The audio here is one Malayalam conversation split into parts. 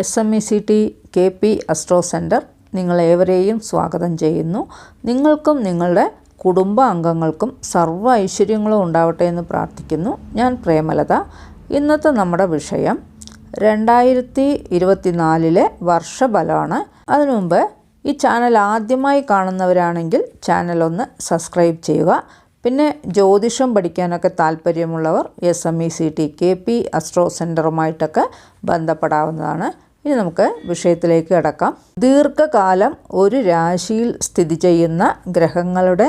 S M E C T K P astro centre നിങ്ങളേവരെയും സ്വാഗതം ചെയ്യുന്നു. നിങ്ങൾക്കും നിങ്ങളുടെ കുടുംബ അംഗങ്ങൾക്കും സർവ ഐശ്വര്യങ്ങളും ഉണ്ടാവട്ടെ എന്ന് പ്രാർത്ഥിക്കുന്നു. ഞാൻ പ്രേമലത. ഇന്നത്തെ നമ്മുടെ വിഷയം രണ്ടായിരത്തി ഇരുപത്തിനാലിലെ വർഷഫലമാണ് അതിനു മുമ്പ് ഈ ചാനൽ ആദ്യമായി കാണുന്നവരാണെങ്കിൽ ചാനൽ ഒന്ന് സബ്സ്ക്രൈബ് ചെയ്യുക. പിന്നെ ജ്യോതിഷം പഠിക്കാനൊക്കെ താല്പര്യമുള്ളവർ S M E C T K P astro സെന്ററുമായിട്ടൊക്കെ ബന്ധപ്പെടാവുന്നതാണ്. ഇനി നമുക്ക് വിഷയത്തിലേക്ക് കിടക്കാം. ദീർഘകാലം ഒരു രാശിയിൽ സ്ഥിതി ചെയ്യുന്ന ഗ്രഹങ്ങളുടെ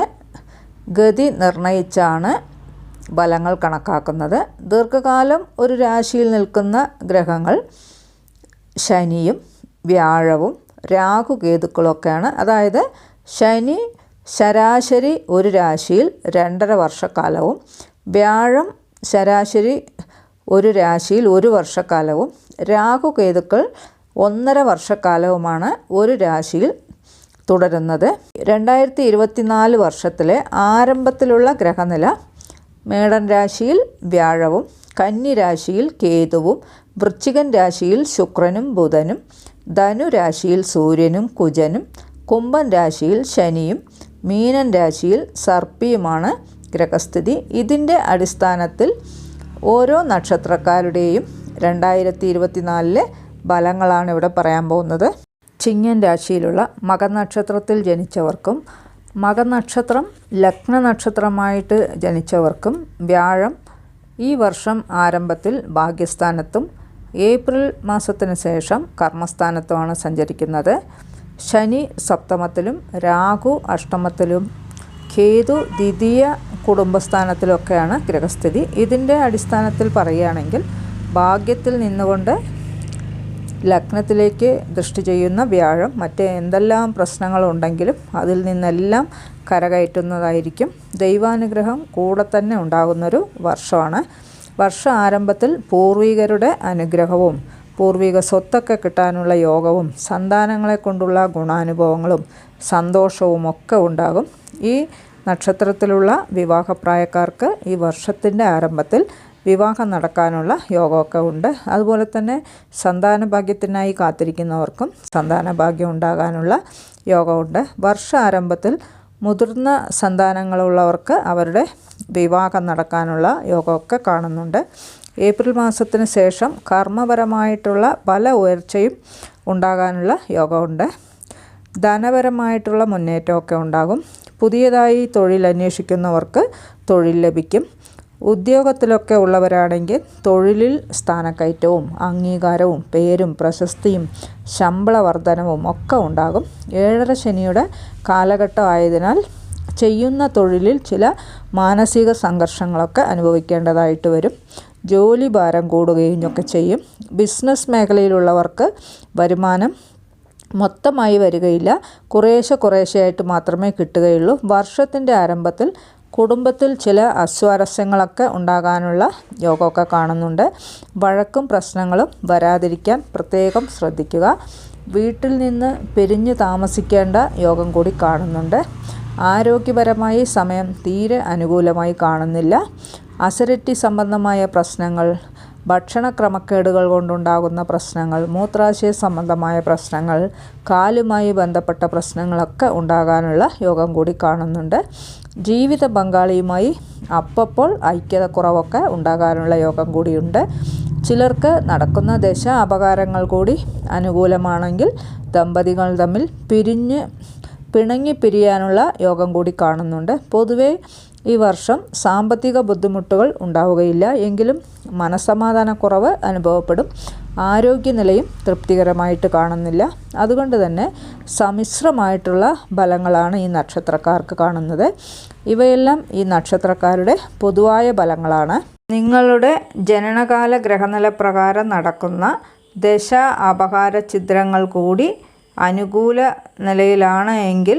ഗതി നിർണയിച്ചാണ് ഫലങ്ങൾ കണക്കാക്കുന്നത്. ദീർഘകാലം ഒരു രാശിയിൽ നിൽക്കുന്ന ഗ്രഹങ്ങൾ ശനിയും വ്യാഴവും രാഹുകേതുക്കളൊക്കെയാണ് അതായത് ശനി ശരാശരി ഒരു രാശിയിൽ രണ്ടര വർഷക്കാലവും വ്യാഴം ശരാശരി ഒരു രാശിയിൽ ഒരു വർഷക്കാലവും രാഹുകേതുക്കൾ ഒന്നര വർഷക്കാലവുമാണ് ഒരു രാശിയിൽ തുടരുന്നത്. രണ്ടായിരത്തി ഇരുപത്തിനാല് വർഷത്തിലെ ആരംഭത്തിലുള്ള ഗ്രഹനില മേടൻ രാശിയിൽ വ്യാഴവും കന്നി രാശിയിൽ കേതുവും വൃശ്ചികൻ രാശിയിൽ ശുക്രനും ബുധനും ധനുരാശിയിൽ സൂര്യനും കുജനും കുംഭൻ രാശിയിൽ ശനിയും മീനൻ രാശിയിൽ സർപ്പിയുമാണ് ഗ്രഹസ്ഥിതി. ഇതിന്റെ അടിസ്ഥാനത്തിൽ ഓരോ നക്ഷത്രക്കാരുടെയും രണ്ടായിരത്തി ഇരുപത്തിനാലിലെ ഫലങ്ങളാണ് ഇവിടെ പറയാൻ പോകുന്നത്. ചിങ്ങൻ രാശിയിലുള്ള മകനക്ഷത്രത്തിൽ ജനിച്ചവർക്കും മകനക്ഷത്രം ലഗ്ന നക്ഷത്രമായിട്ട് ജനിച്ചവർക്കും വ്യാഴം ഈ വർഷം ആരംഭത്തിൽ ഭാഗ്യസ്ഥാനത്തും ഏപ്രിൽ മാസത്തിന് ശേഷം കർമ്മസ്ഥാനത്തുമാണ് സഞ്ചരിക്കുന്നത്. ശനി സപ്തമത്തിലും രാഹു അഷ്ടമത്തിലും കേതു ദ്വിതീയ കുടുംബസ്ഥാനത്തിലൊക്കെയാണ് ഗ്രഹസ്ഥിതി. ഇതിന്റെ അടിസ്ഥാനത്തിൽ പറയുകയാണെങ്കിൽ ഭാഗ്യത്തിൽ നിന്നുകൊണ്ട് ലഗ്നത്തിലേക്ക് ദൃഷ്ടി ചെയ്യുന്ന വ്യാഴം മറ്റ് എന്തെല്ലാം പ്രശ്നങ്ങളുണ്ടെങ്കിലും അതിൽ നിന്നെല്ലാം കരകയറ്റുന്നതായിരിക്കും. ദൈവാനുഗ്രഹം കൂടെ തന്നെ ഉണ്ടാകുന്നൊരു വർഷമാണ്. വർഷ ആരംഭത്തിൽ പൂർവികരുടെ അനുഗ്രഹവും പൂർവിക സ്വത്തൊക്കെ കിട്ടാനുള്ള യോഗവും സന്താനങ്ങളെ കൊണ്ടുള്ള ഗുണാനുഭവങ്ങളും സന്തോഷവും ഒക്കെ ഉണ്ടാകും. ഈ നക്ഷത്രത്തിലുള്ള വിവാഹപ്രായക്കാർക്ക് ഈ വർഷത്തിന്റെ ആരംഭത്തിൽ വിവാഹം നടക്കാനുള്ള യോഗമൊക്കെ ഉണ്ട്. അതുപോലെ തന്നെ സന്താന ഭാഗ്യത്തിനായി കാത്തിരിക്കുന്നവർക്കും സന്താന ഭാഗ്യം ഉണ്ടാകാനുള്ള യോഗമുണ്ട്. വർഷ ആരംഭത്തിൽ മുതിർന്ന സന്താനങ്ങളുള്ളവർക്ക് അവരുടെ വിവാഹം നടക്കാനുള്ള യോഗമൊക്കെ കാണുന്നുണ്ട്. ഏപ്രിൽ മാസത്തിന് ശേഷം കർമ്മപരമായിട്ടുള്ള പല ഉയർച്ചയും ഉണ്ടാകാനുള്ള യോഗമുണ്ട്. ധനപരമായിട്ടുള്ള മുന്നേറ്റമൊക്കെ ഉണ്ടാകും. പുതിയതായി തൊഴിൽ അന്വേഷിക്കുന്നവർക്ക് തൊഴിൽ ലഭിക്കും. ഉദ്യോഗത്തിലൊക്കെ ഉള്ളവരാണെങ്കിൽ തൊഴിലിൽ സ്ഥാനക്കയറ്റവും അംഗീകാരവും പേരും പ്രശസ്തിയും ശമ്പള വർധനവും ഒക്കെ ഉണ്ടാകും. ഏഴര ശനിയുടെ കാലഘട്ടം ആയതിനാൽ ചെയ്യുന്ന തൊഴിലിൽ ചില മാനസിക സംഘർഷങ്ങളൊക്കെ അനുഭവിക്കേണ്ടതായിട്ട് വരും. ജോലി ഭാരം കൂടുകയും ഒക്കെ ചെയ്യും. ബിസിനസ് മേഖലയിലുള്ളവർക്ക് വരുമാനം മൊത്തമായി വരികയില്ല. കുറേശ്ശെ കുറേശ്ശെയായിട്ട് മാത്രമേ കിട്ടുകയുള്ളൂ. വർഷത്തിന്റെ ആരംഭത്തിൽ കുടുംബത്തിൽ ചില അസ്വാരസ്യങ്ങളൊക്കെ ഉണ്ടാകാനുള്ള യോഗമൊക്കെ കാണുന്നുണ്ട്. വഴക്കും പ്രശ്നങ്ങളും വരാതിരിക്കാൻ പ്രത്യേകം ശ്രദ്ധിക്കുക. വീട്ടിൽ നിന്ന് പിരിഞ്ഞു താമസിക്കേണ്ട യോഗം കൂടി കാണുന്നുണ്ട്. ആരോഗ്യപരമായി സമയം തീരെ അനുകൂലമായി കാണുന്നില്ല. അസിഡിറ്റി സംബന്ധമായ പ്രശ്നങ്ങൾ ഭക്ഷണ ക്രമക്കേടുകൾ കൊണ്ടുണ്ടാകുന്ന പ്രശ്നങ്ങൾ മൂത്രാശയ സംബന്ധമായ പ്രശ്നങ്ങൾ കാലുമായി ബന്ധപ്പെട്ട പ്രശ്നങ്ങളൊക്കെ ഉണ്ടാകാനുള്ള യോഗം കൂടി കാണുന്നുണ്ട്. ജീവിത പങ്കാളിയുമായി അപ്പപ്പോൾ ഐക്യതക്കുറവൊക്കെ ഉണ്ടാകാനുള്ള യോഗം കൂടിയുണ്ട്. ചിലർക്ക് നടക്കുന്ന ദശ അപകാരങ്ങൾ കൂടി അനുകൂലമാണെങ്കിൽ ദമ്പതികൾ തമ്മിൽ പിരിഞ്ഞ് പിണങ്ങി പിരിയാനുള്ള യോഗം കൂടി കാണുന്നുണ്ട്. പൊതുവേ ഈ വർഷം സാമ്പത്തിക ബുദ്ധിമുട്ടുകൾ ഉണ്ടാവുകയില്ല. എങ്കിലും മനസമാധാനക്കുറവ് അനുഭവപ്പെടും. ആരോഗ്യനിലയും തൃപ്തികരമായിട്ട് കാണുന്നില്ല. അതുകൊണ്ട് തന്നെ സമ്മിശ്രമായിട്ടുള്ള ഫലങ്ങളാണ് ഈ നക്ഷത്രക്കാർക്ക് കാണുന്നത്. ഇവയെല്ലാം ഈ നക്ഷത്രക്കാരുടെ പൊതുവായ ഫലങ്ങളാണ്. നിങ്ങളുടെ ജനനകാല ഗ്രഹനില പ്രകാരം നടക്കുന്ന ദശ അപകാര ചിത്രങ്ങൾ കൂടി അനുകൂല നിലയിലാണ് എങ്കിൽ